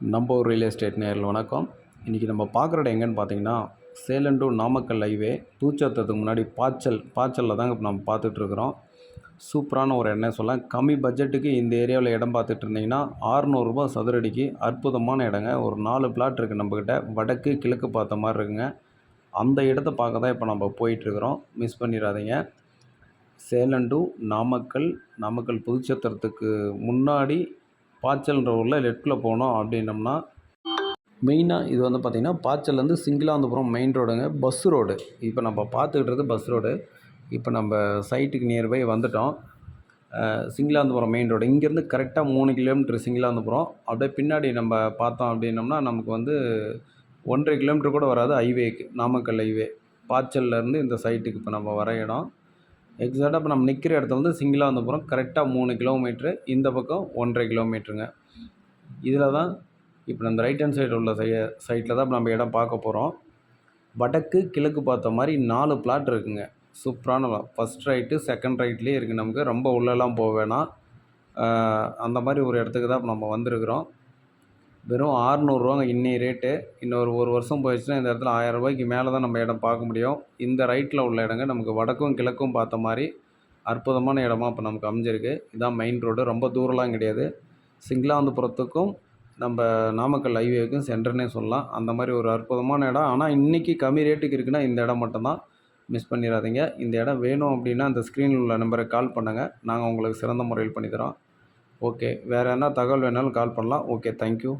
நம்ம ஒரு real estate நேரில் வணக்கம். இன்றைக்கி நம்ம பார்க்குற இடம் எங்கேன்னு பார்த்தீங்கன்னா சேலம் டு நாமக்கல் ஹைவே தூச்சத்தத்துக்கு முன்னாடி பாய்ச்சல் பாய்ச்சலில் தாங்க இப்போ நம்ம பார்த்துட்ருக்குறோம் சூப்பரான ஒரு இடம் சொல்லலாம். கம்மி பட்ஜெட்டுக்கு இந்த ஏரியாவில் இடம் பார்த்துட்டு இருந்தீங்கன்னா ஆறுநூறுபா சதுரடிக்கு அற்புதமான இடங்க. ஒரு நாலு பிளாட் இருக்குது நம்மக்கிட்ட வடக்கு கிழக்கு பார்த்த மாதிரி இருக்குங்க. அந்த இடத்த பார்க்க தான் இப்போ நம்ம போயிட்டுருக்குறோம் மிஸ் பண்ணிடாதீங்க. சேலம் டு நாமக்கல் நாமக்கல் புதுச்சத்திரத்துக்கு முன்னாடி பாய்ச்சல்ன்ற ஊரில் லெஃப்ட்டில் போனோம் அப்படின்னம்னா மெயினாக இது வந்து பார்த்திங்கன்னா பாய்ச்சல்லேருந்து சிங்கிளாந்தபுரம் மெயின் ரோடுங்க பஸ் ரோடு இப்போ நம்ம பார்த்துக்கிட்டது பஸ் ரோடு இப்போ நம்ம சைட்டுக்கு நியர்பை வந்துட்டோம். சிங்கிளாந்தபுரம் மெயின் ரோடு இங்கேருந்து கரெக்டாக மூணு கிலோமீட்டர் சிங்கிளாந்தபுரம். அப்படியே பின்னாடி நம்ம பார்த்தோம் அப்படின்னம்னா நமக்கு வந்து ஒன்றரை கிலோமீட்டர் கூட வராது ஹைவேக்கு நாமக்கல் ஹைவே பாய்ச்சல்லேருந்து இந்த சைட்டுக்கு இப்போ நம்ம வர இடம். எக்ஸாக்டாக இப்போ நம்ம நிற்கிற இடத்துல வந்து சிங்கிளாக வரோம் கரெக்டாக மூணு கிலோமீட்ரு இந்த பக்கம் ஒன்றரை கிலோமீட்டருங்க இதில் தான் இப்போ நம்ம ரைட் ஹேண்ட் சைடு உள்ள சை சைட்டில் தான் இப்போ நம்ம இடம் பார்க்க போகிறோம் வடக்கு கிழக்கு பார்த்த மாதிரி நாலு பிளாட் இருக்குங்க. சூப்பரான ஃபஸ்ட் ரைட்டு செகண்ட் ரைட்லேயே இருக்குது நமக்கு ரொம்ப உள்ளெல்லாம் போக வேணாம். அந்த மாதிரி ஒரு இடத்துக்கு தான் இப்போ நம்ம வந்திருக்கிறோம். வெறும் ஆறுநூறுவாங்க இன்றைய ரேட்டு இன்னொரு ஒரு வருஷம் போயிடுச்சுன்னா இந்த இடத்துல ஆயிரம் ரூபாய்க்கு மேலே தான் நம்ம இடம் பார்க்க முடியும். இந்த ரைட்டில் உள்ள இடங்க நமக்கு வடக்கும் கிழக்கும் பார்த்த மாதிரி அற்புதமான இடமா இப்போ நமக்கு அமைஞ்சிருக்கு. இதான் மெயின் ரோடு ரொம்ப தூரம்லாம் கிடையாது. சிங்களாந்தபுரத்துக்கும் நம்ம நாமக்கல் ஹைவேக்கும் சென்டர்னே சொல்லலாம். அந்த மாதிரி ஒரு அற்புதமான இடம். ஆனால் இன்றைக்கி கம்மி ரேட்டுக்கு இருக்குன்னா இந்த இடம் மட்டும்தான். மிஸ் பண்ணிடாதீங்க. இந்த இடம் வேணும் அப்படின்னா அந்த ஸ்க்ரீனில் உள்ள நம்பருக்கு கால் பண்ணுங்கள் நாங்கள் உங்களுக்கு சிறந்த முறையில் பண்ணித்தரோம் ஓகே வேறு என்ன தகவல் வேணாலும் கால் பண்ணலாம். Okay thank you